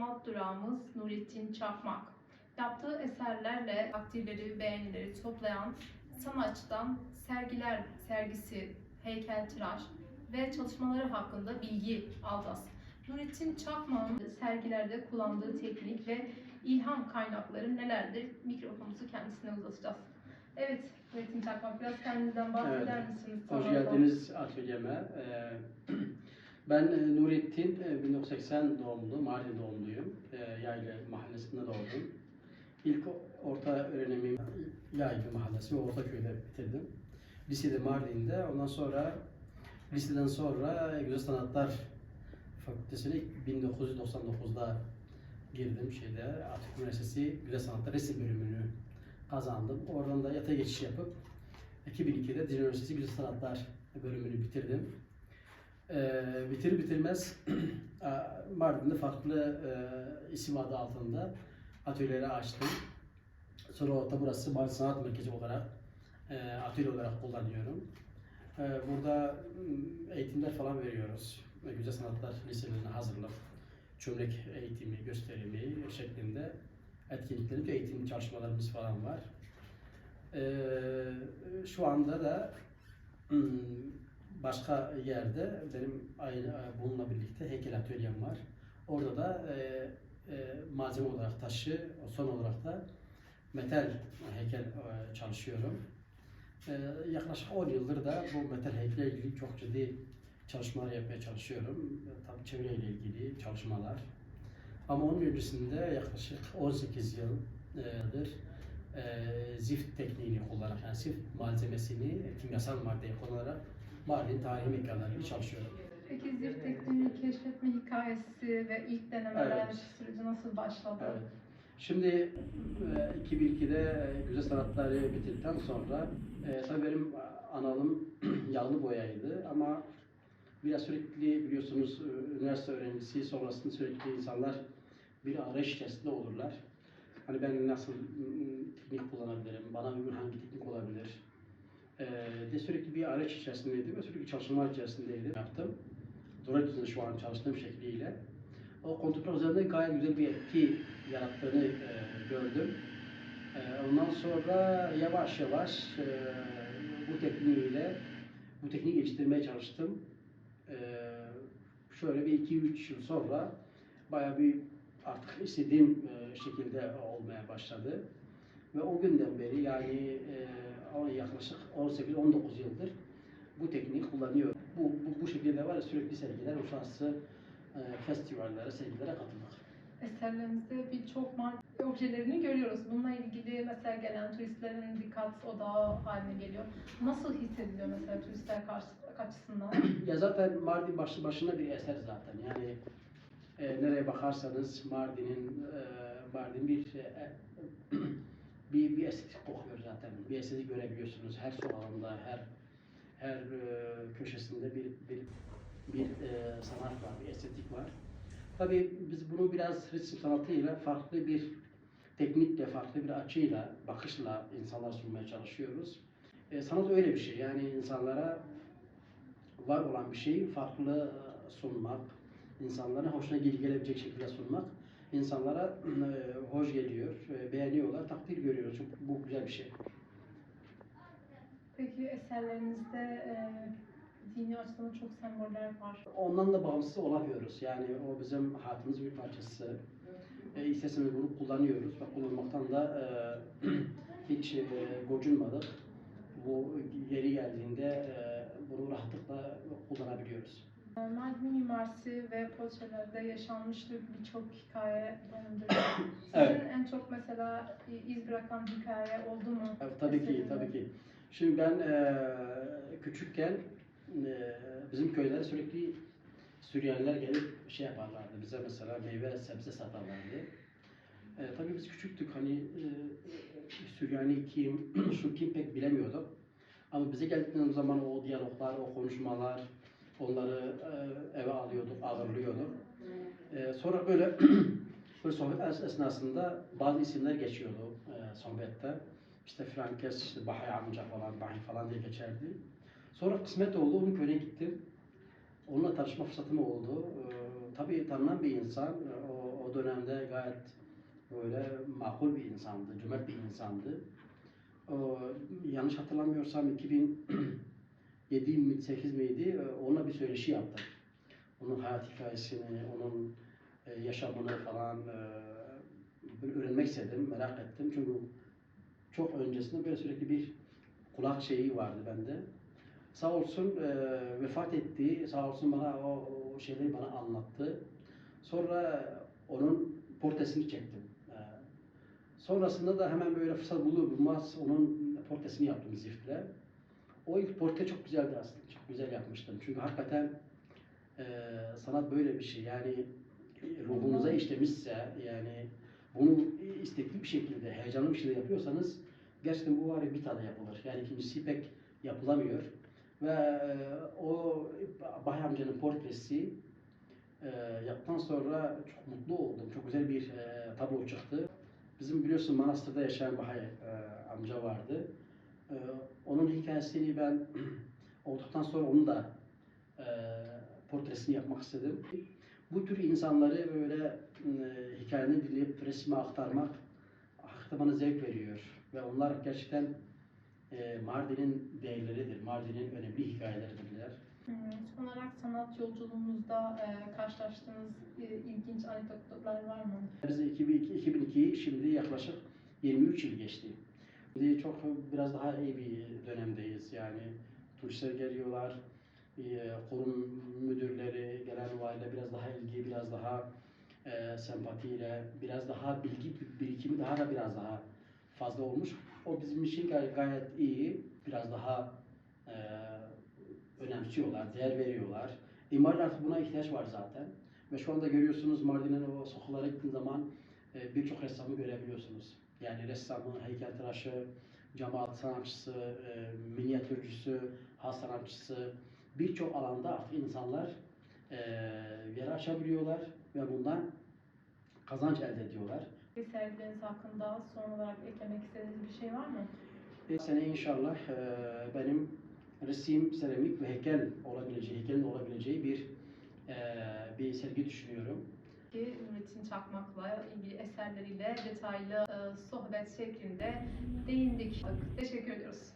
sanat durağımız Nurettin Çakmak. Yaptığı eserlerle takdirleri, beğenileri toplayan sanatçıdan sergiler sergisi, heykeltıraş ve çalışmaları hakkında bilgi alacağız. Nurettin Çakmak'ın sergilerde kullandığı teknik ve ilham kaynakları nelerdir? Mikrofonumuzu kendisine uzatacağız. Evet, Nurettin Çakmak biraz kendinizden bahseder Evet. misiniz? Hoş geldiniz atölyeme. Ee, Ben e, Nurettin, e, 1980 doğumlu, Mardin doğumluyum. E, Yaylı mahallesinde doğdum. İlk orta öğrenimimi Yaylı mahallesi ve Ortaköy'de bitirdim. Lisede Mardin'de, ondan sonra liseden sonra Güzel Sanatlar Fakültesine ilk 1999'da girdim şeyde Atatürk Üniversitesi Güzel Sanatlar Resim bölümünü kazandım. Oradan da yata geçiş yapıp 2002'de Dicle Üniversitesi Güzel Sanatlar bölümünü bitirdim. Ee, bitir bitirmez Mardin'de farklı e, isim adı altında atölyeleri açtım. Sonra orada burası Mardin Sanat Merkezi olarak e, atölye olarak kullanıyorum. E, burada eğitimler falan veriyoruz. E, Güzel Sanatlar Liselerine hazırlık, çömlek eğitimi, gösterimi şeklinde etkinliklerimiz, eğitim çalışmalarımız falan var. E, şu anda da başka yerde benim aynı e, bununla birlikte heykel atölyem var. Orada da e, e, malzeme olarak taşı, son olarak da metal heykel e, çalışıyorum. E, yaklaşık 10 yıldır da bu metal heykelle ilgili çok ciddi çalışmalar yapmaya çalışıyorum. E, tabii çevreyle ilgili çalışmalar. Ama onun öncesinde yaklaşık 18 yıldır e, zift tekniğini kullanarak, yani zift malzemesini kimyasal maddeye kullanarak Mardin tarihi mekanlarında çalışıyorum. Peki zift tekniğini keşfetme hikayesi ve ilk denemeler Evet. süreci nasıl başladı? Evet. Şimdi e, 2002'de Güzel Sanatları bitirdikten sonra e, tabii benim analım yağlı boyaydı ama biraz sürekli biliyorsunuz e, üniversite öğrencisi sonrasında sürekli insanlar bir arayış içerisinde olurlar. Hani ben nasıl teknik kullanabilirim, bana uygun hangi teknik olabilir e, diye sürekli bir arayış içerisindeydim ve sürekli çalışmalar içerisindeydim. Yaptım. Durak üzerinde şu an çalıştığım şekliyle. O kontrol üzerinde gayet güzel bir etki yarattığını e, gördüm. E, ondan sonra yavaş yavaş e, bu tekniğiyle bu tekniği geliştirmeye çalıştım. E, şöyle bir iki üç yıl sonra bayağı bir artık istediğim e, şekilde olmaya başladı. Ve o günden beri yani e, yaklaşık 18-19 yıldır bu tekniği kullanıyorum. Bu, bu, bu şekilde var sürekli sergiler, şansı e, festivallere, sergilere katılmak. Eserlerinizde birçok marka objelerini görüyoruz. Bununla ilgili mesela gelen turistlerin dikkat odağı haline geliyor. Nasıl hissediliyor mesela turistler karşı, açısından? Ya zaten Mardin başlı başına bir eser zaten. Yani e, nereye bakarsanız Mardin'in e, Mardin bir e, bir bir estetik kokuyor zaten. Bir estetik görebiliyorsunuz her sokağında, her her e, köşesinde bir bir bir e, sanat var, bir estetik var. Tabii biz bunu biraz resim sanatıyla farklı bir teknikle, farklı bir açıyla, bakışla insanlara sunmaya çalışıyoruz. E, sanat öyle bir şey. Yani insanlara var olan bir şeyi farklı sunmak, insanlara hoşuna gel- gelebilecek şekilde sunmak, insanlara e, hoş geliyor, e, beğeniyorlar, takdir görüyoruz. Çok, bu güzel bir şey. Peki eserlerinizde e, dini açıdan çok semboller var. Ondan da bağımsız olamıyoruz. Yani o bizim hayatımızın bir parçası. E, istesimiz bunu kullanıyoruz ve kullanmaktan da e, hiç e, gocunmadık. Bu yeri geldiğinde e, bunu rahatlıkla kullanabiliyoruz. E, Mardin mimarisi ve projelerde yaşanmıştır birçok hikaye barındırıyor. Sizin Evet. En çok mesela iz bırakan hikaye oldu mu? Evet, tabii ki, tabii ki. Şimdi ben e, küçükken e, bizim köylere sürekli Süryaniler gelip şey yaparlardı. Bize mesela meyve, sebze satarlardı. E, tabii biz küçüktük hani e, Süryani kim, şu kim pek bilemiyorduk. Ama bize geldikleri zaman o diyaloglar, o konuşmalar, onları e, eve alıyorduk, ağırlıyorduk. E, sonra böyle böyle sohbet es- esnasında bazı isimler geçiyordu e, sohbette. İşte filan işte Bahay amca falan, Bahay falan diye geçerdi. Sonra kısmet oldu, onun köyüne gittim. Onunla tanışma fırsatım oldu. Ee, tabii tanınan bir insan, e, o, o dönemde gayet böyle makul bir insandı, cömert bir insandı. O, yanlış hatırlamıyorsam 2007 mi 8 miydi? e, Onunla bir söyleşi yaptım. Onun hayat hikayesini, onun e, yaşamını falan e, öğrenmek istedim, merak ettim. Çünkü çok öncesinde böyle sürekli bir kulak şeyi vardı bende. Sağ olsun e, vefat etti. Sağ olsun bana o, o şeyleri bana anlattı. Sonra onun portresini çektim. E, sonrasında da hemen böyle fırsat bulur bulmaz onun portresini yaptım ziftle. O ilk portre çok güzeldi aslında. Çok güzel yapmıştım. Çünkü hakikaten e, sanat böyle bir şey. Yani ruhunuza işlemişse yani bunu istekli bir şekilde, heyecanlı bir şekilde yapıyorsanız gerçekten bu var ya bir tane yapılır. Yani ikincisi pek yapılamıyor. Ve e, o Bahay amcanın portresi e, yaptıktan sonra çok mutlu oldum. Çok güzel bir e, tablo çıktı. Bizim biliyorsun Manastır'da yaşayan Bahay e, amca vardı. E, onun hikayesini ben olduktan sonra onun da e, portresini yapmak istedim. Bu tür insanları böyle e, hikayeni dinleyip resme aktarmak bana zevk veriyor. Ve onlar gerçekten e, Mardin'in değerleridir. Mardin'in önemli hikayeleridirler. Son olarak sanat yolculuğunuzda e, karşılaştığınız e, ilginç anekdotlar var mı? Biz 2002, 2002 şimdi yaklaşık 23 yıl geçti. Şimdi çok biraz daha iyi bir dönemdeyiz. Yani turistler geliyorlar, e, kurum müdürleri, gelen valiyle biraz daha ilgi, biraz daha e, sempatiyle, biraz daha bilgi birikimi daha da biraz daha fazla olmuş. O bizim için gay- gayet iyi. Biraz daha e, önemsiyorlar, değer veriyorlar. İmarlı artık buna ihtiyaç var zaten. Ve şu anda görüyorsunuz Mardin'in o sokaklara gittiğiniz zaman e, birçok ressamı görebiliyorsunuz. Yani ressamı, heykeltıraşı, cemaat sanatçısı, e, minyatürcüsü, has sanatçısı birçok alanda artık insanlar e, yer açabiliyorlar ve bundan kazanç elde ediyorlar. Sergileriniz hakkında son olarak eklemek istediğiniz bir şey var mı? Bir sene inşallah e, benim resim, seramik ve heykel olabileceği, heykelin olabileceği bir e, bir sergi düşünüyorum. Ki Nurettin Çakmak'la ilgili eserleriyle detaylı e, sohbet şeklinde değindik. Teşekkür ediyoruz.